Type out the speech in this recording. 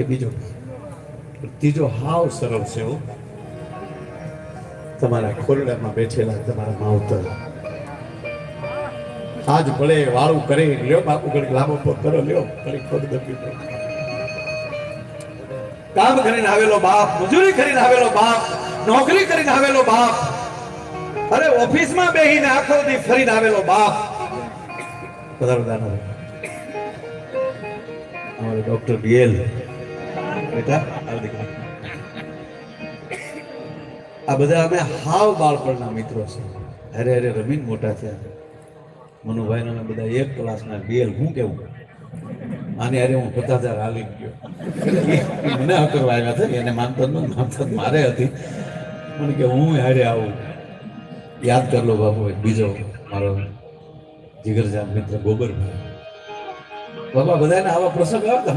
એ બીજો. ત્રીજો હાવ સરળ છે તમારા ખોરડામાં બેઠેલા તમારા માવતર. આજ ભલે વારું કરે લ્યો, બાપુ ઘડી લાંબો કરો, લ્યો ઘડી પગ દબી કામ કરીને આવેલો બાપ, મજૂરી કરીને આવેલો બાપ, નોકરી કરીને આવેલો બાપ. અરે ઓફિસમાં બેહીને આખો દી ફરીને આવેલો બાપ. દાનવ અમારે ડોક્ટર બીએલ બેટા, આ બધા અમે હાવ બાળપણના મિત્રો છે. અરે અરે રમીન મોટા થયા. મનુભાઈ અમે બધા એક ક્લાસના બીએલ હું કેવું? આને અરે હું પચાસ હજાર હાલી ગયો. મને અકરવા આવ્યા છે એને માનતો ન માનતો મારે હતી. મને કે હું હારે આવું. યાદ કર લો બાપુ, એક બીજો મારો જીગરજાન મિત્ર ગોબરભાઈ બાબા બધાને આવા પ્રસંગ આવે તો